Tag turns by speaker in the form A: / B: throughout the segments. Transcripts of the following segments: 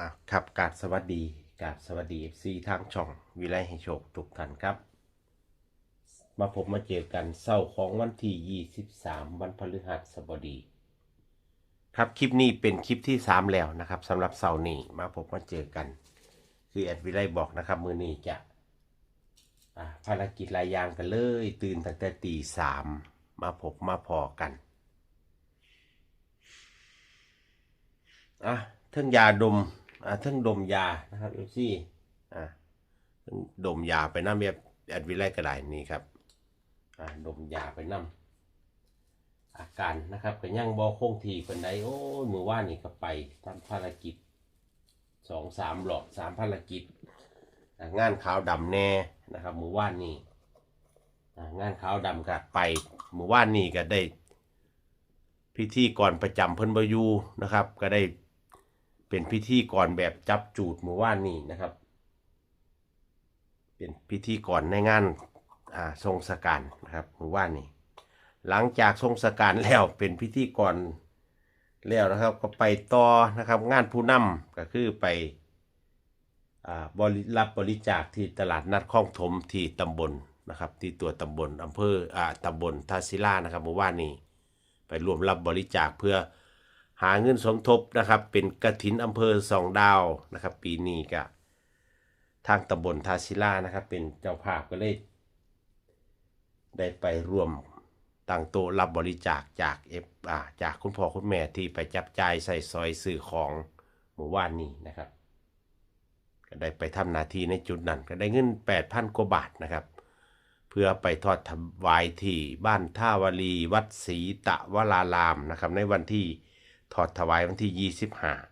A: อะครับกาบสวัสดีกาบสวัสดี FC ทางช่องวิไลให้โชคทุกท่านครับ มาพบมาเจอกันเศร้าของวันที่ 23 วันพฤหัสบดี ครับคลิปนี้เป็นคลิปที่ 3 แล้วนะครับสำหรับเสาร์นี้มาพบมาเจอกัน คือแอดวิไลบอกนะครับ มือนี้จะภารกิจหลายยางกันเลย ตื่นตั้งแต่ตีสามมาพบมาพอกันอะเทิงยาดม อะเทิงดมยานะครับเอฟซีอะเทิงดมยาไปน้ำแบบแอดวิไลก็ได้นี่ครับอะดมยาไปน้ำอาการนะครับก็ยังบอคงทีคนใดโอ้ยมือว่านี่ก็ไปทำภารกิจสองสามหลอดสามภารกิจ งานขาวดำแน่นะครับ มือว่านนี่งานขาวดำก็ไปมือว่านนี่ก็ได้พิธีก่อนประจำเพิ่นบอยูนะครับ ก็ได้ เป็นพิธีก่อนแบบจับจูดหมู่ว่านนี่นะครับ เป็นพิธีก่อนในงานอ่าทรงสการนะครับหมู่ว่านนี่หลังจากทรงสการแล้วเป็นพิธีก่อนแล้วนะครับก็ไปต่อนะครับงานผู้นำก็คือไปอ่าบริรับบริจาคที่ตลาดนัดคลองถมที่ตำบลนะครับที่ตัวตำบลอำเภออ่าตำบลทาศิลานะครับหมู่ว่านนี่ไปรวมรับบริจาคเพื่อ หาเงินสมทบนะครับเป็นกระถินอำเภอสองดาวนะครับ ปีนี้ก็ทางตำบลทาชิล่านะครับ เป็นเจ้าภาพก็เลยได้ไปร่วมตั้งโต๊ะรับบริจาคจากเอฟอาจากคุณพ่อคุณแม่ที่ไปจับจ่ายใส่ซอยสื่อของหมู่บ้านนี้นะครับ ก็ได้ไปทำหน้าที่ในจุดนั้นก็ได้เงิน 8,000 กว่าบาทนะครับ เพื่อไปทอดถวายที่บ้านท่าวลีวัดศรีตะวรารามนะครับ ในวันที่ ทอดถวายวันที่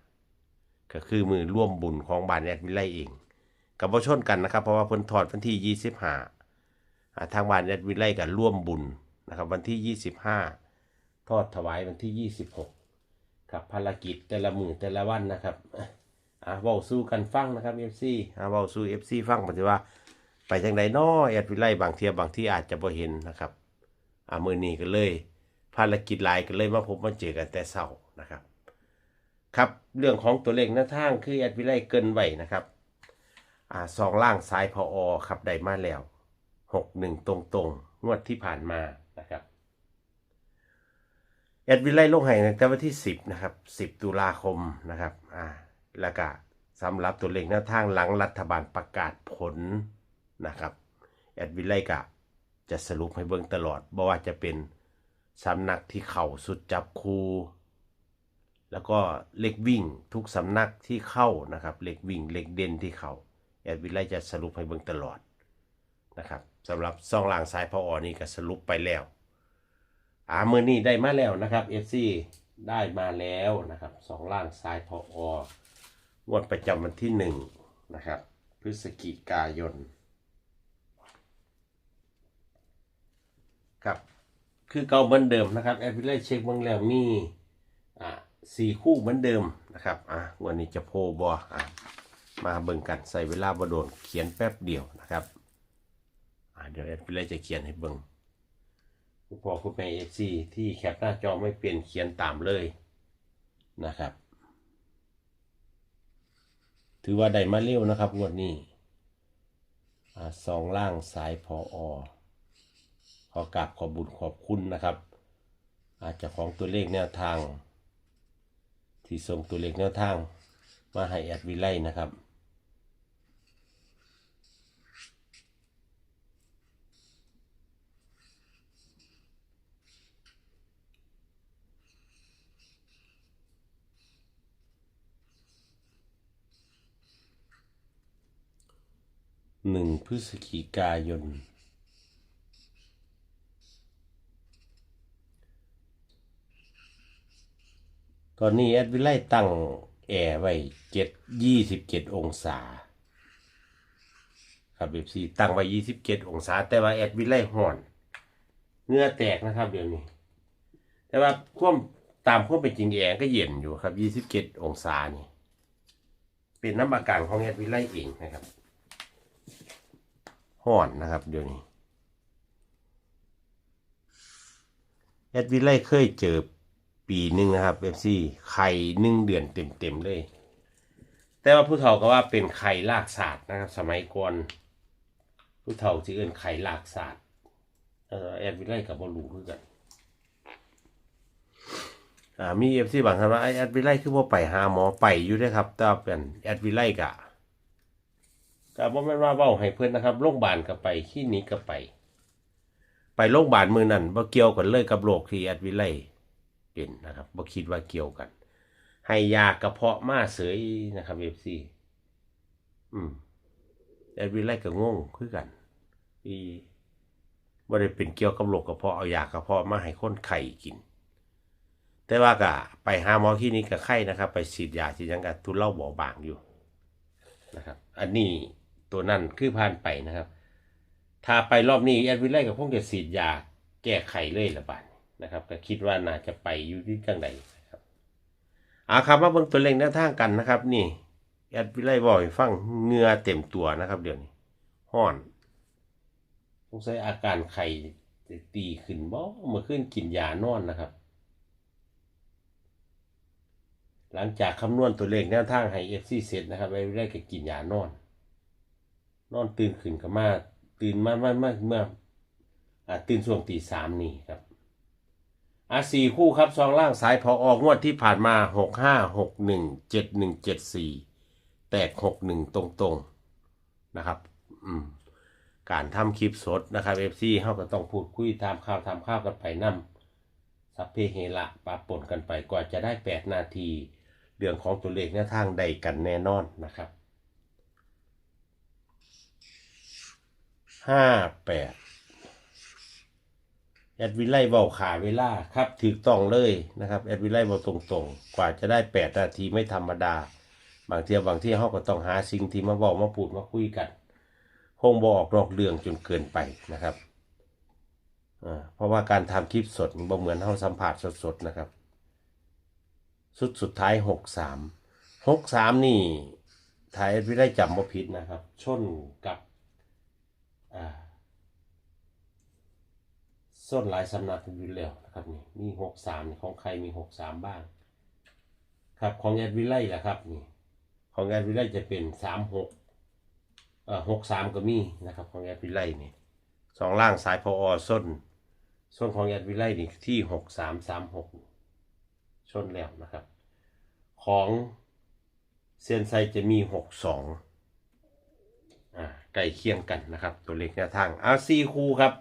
A: 25 ก็คือมือร่วมบุญของบ้านแอดวิไลเองกับบ่ชนกันนะครับ เพราะว่าเพิ่นทอดวันที่ 25อ่าทางบ้านแอดวิไลกับร่วมบุญนะครับ วันที่ 25 ทอดถวายวันที่ 26 ครับภารกิจแต่ละมือแต่ละวันนะครับอ่าเว้าสู้กันฟังนะครับ FC อ่าเว้าสู้ FC ฟังปฏิว่า ไปจังไดน้อแอดวิไลบางเทียบางที่อาจจะบ่เห็นนะครับอ่ามือนี้ก็เลย ภารกิจหลายก็เลยมาพบมาเจอกันแต่เช้านะครับ ครับเรื่องของตัวเลขหน้าทางคือแอดวิไลเกินไว้นะครับอ่าสองล่างซ้ายพออครับได้มาแล้วหกหนึ่งตรงตรงงวดที่ผ่านมานะครับแอดวิไลลงให้ตั้งแต่วันที่สิบนะครับสิบตุลาคมนะครับอ่าแล้วก็สำหรับตัวเลขหน้าทางหลังรัฐบาลประกาศผลนะครับแอดวิไลกะจะสรุปให้เบิ่งตลอดบ่ว่าจะเป็น สำนักที่เข่าสุดจับคูแล้วก็เล็กวิ่งทุกสำนักที่เข้านะครับเล็กวิ่งเล็กเด่นที่เข้าแอดวิไลจะสรุปให้เบิ่งตลอดนะครับสำหรับซองล่างซ้ายพออนี่ก็สรุปไปแล้วอ่ามือนี้ได้มาแล้วนะครับ FC ได้มาแล้วนะครับสองล่างซ้ายพอองวดประจำวันที่หนึ่งนะครับพฤศจิกายนครับ คือเก่าเหมือนเดิมนะครับแอปพลิเคชันเช็คเบื้องแล้วมีอ่าสี่คู่เหมือนเดิมนะครับอะวันนี้จะโพบออะมาเบิ่งกันใส่เวลาบโดนเขียนแป๊บเดียวนะครับอะเดี๋ยวแอปพลิเคจะเขียนให้เบิ่งผู้พอคุณแม่เอฟซีที่แคปหน้าจอไม่เปลี่ยนเขียนตามเลยนะครับ ถือว่าได้มาเร็วนะครับงวดนี้อ่าสองล่างสายพออ ขอกราบขอบุญขอบคุณนะครับ อาจจะของตัวเลขแนวทาง ที่ส่งตัวเลขแนวทาง มาให้แอดวิไลนะครับหนึ่งพฤศจิกายน ตอนนี้แอดวิไลตั้งแอร์ไว้เจ็ดยี่สิบเจ็ดองศา ครับเบบซีตั้งไว้ยี่สิบเจ็ดองศา แต่ว่าแอดวิไลห่อนเหงื่อแตกนะครับเดี๋ยวนี้ แต่ว่าควมตามควมเป็นจริงแอร์ก็เย็นอยู่ครับยี่สิบเจ็ดองศานี่ เป็นน้ำอากาศของแอดวิไลเองนะครับห่อนนะครับเดี๋ยวนี้แอดวิไลเคยเจอ ปีหนึ่งนะครับเอฟซีไข่หนึ่งเดือนเต็มๆเลย แต่ว่าผู้เฒ่าก็ว่าเป็นไข่ลากศาสตร์นะครับ สมัยก่อนผู้เฒ่าที่เอิ้นไข่ลากศาสตร์แอดวิไลกับบอลูคือกันมีเอฟซีบางท่านว่าไอแอดวิไลคือว่าไปหาหมอไปอยู่เด้อครับแต่ว่าเป็นแอดวิไลกะก็บ่แม่ว่าเว้าให้เพิ่อนนะครับโรงพยาบาลก็ไปคลินิกก็ไป ไปโรงพยาบาลมือนั้นบ่เกี่ยวกันเลยกับโรคที่แอดวิไล เป็นนะครับบ่คิดว่าเกี่ยวกัน ให้ยากระเพาะมาเสยนะครับเอฟซีอืมแอดวิไลก็งงคือกัน อีบ่ได้เป็นเกี่ยวกับโรคกระเพาะเอายากระเพาะมาให้คนไข้กิน แต่ว่าก็ไปหาหมอที่นี่กับไข้นะครับ ไปฉีดยาฉีดยังกับทุนเล่าเบาบางอยู่นะครับ อันนี้ตัวนั้นคือผ่านไปนะครับ ถ้าไปรอบนี้แอดวิไลกับพวกจะฉีดยาแก้ไขเลยละบาด นี้นะครับก็คิดว่าน่าจะไปอยู่ที่จังใดนะครับเอาครับมาเบิ่งตัวเลขแนวทางกันนะครับ นี่แอดวิไลบอกให้ฟังเหงือเต็มตัวนะครับเดี๋ยวนี้ห้อนสงสัยอาการไข้จะตีขึ้นบ่เมื่อคืนกินยานอนนะครับ หลังจากคำนวณตัวเลขแนวทางให้เอฟซีเสร็จนะครับไว้ได้ก็กินยานอน นอนตื่นขึ้นก็มาตื่นมามามาเมื่ออ่าตื่นช่วงตีสามนี่ครับ อาสี่คู่ครับซองล่างสายพอออกงวดที่ผ่านมาหกห้าหกหนึ่งเจ็ดหนึ่งเจ็ดสี่แตกหกหนึ่งตรงๆนะครับอืมการทำคลิปสดนะครับเอฟซีเขาก็ต้องพูดคุยตามข่าวทำข้าวกันไปนํสัพเพเฮระปะปนกันไปกว่าจะได้แปดนาที เรื่องของตัวเลขแนวทางใดกันแน่นอนนะครับห้าแปด แอดวิไลเบาขาเวลาครับถูกต้องเลยนะครับแอดวิไลเบาตรงๆ กว่าจะได้แปดนาทีไม่ธรรมดา บางเทียบางที่เขาก็ต้องหาสิ่งที่มาบอกมาพูดมาคุยกันคงบอกนอกเรื่องจนเกินไปนะครับเพราะว่าการทำคลิปสดบ่เหมือนเราสัมผัสสดๆนะครับ สุดสุดท้ายหกสามหกสามนี่ท้ายไม่ได้จำว่าผิดนะครับ ชนกับอ่า ส้นหลายสำนักอยู่แล้วนะครับนี่มีหกสามของใครมีหกสามบ้าง ครับของแอดวิไลแหละครับนี่ของแอดวิไลจะเป็นสามหกเอ่อหกสามก็มีนะครับของแอดวิไลนี่สองล่างสายพออส้นส้นของแอดวิไลนี่ที่หกสามสามหกชนแล้วนะครับ ของเซียนไซจะมีหกสองอ่าใกล้เคียงกันนะครับ ตัวเลขแนวทางอาซีคูครับ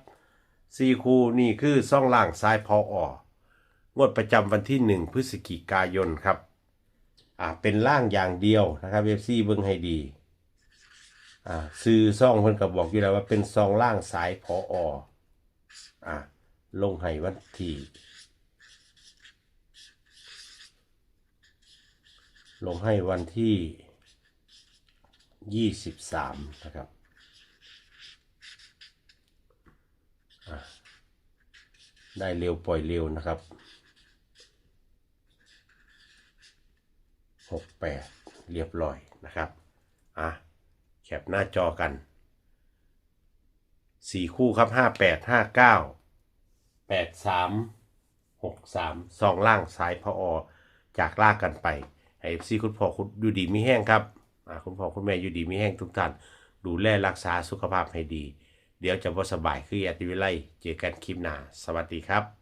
A: ซีคูนี่คือซ่องล่างซ้ายพออองวดประจำวันที่หนึ่งพฤศจิกายนครับ อ่า เป็นล่างอย่างเดียวนะครับเอฟซีเบิ้งให้ดี อ่าซื้อซ่องเพิ่นก็บอกอยู่แล้วว่าเป็นซองล่างสายพออ่า ลงให้วันที่ ลงให้วันที่ยี่สิบสามนะครับอะ ได้เร็วปล่อยเร็วนะครับหกแปดเรียบร้อยนะครับอะแคปหน้าจอกันสี่คู่ครับห้าแปดห้าเก้าแปดสามหกสามสองล่างซ้ายพออจากลากกันไปให้ซีคุณพ่อคุณอยู่ดีมีแห้งครับอ่าคุณพ่อคุณแม่อยู่ดีมีแห้งทุกท่าน ดูแลรักษาสุขภาพให้ดี เดี๋ยวจะบ่สบายคือแอดวิไลเจอกันคลิปหน้า สวัสดีครับ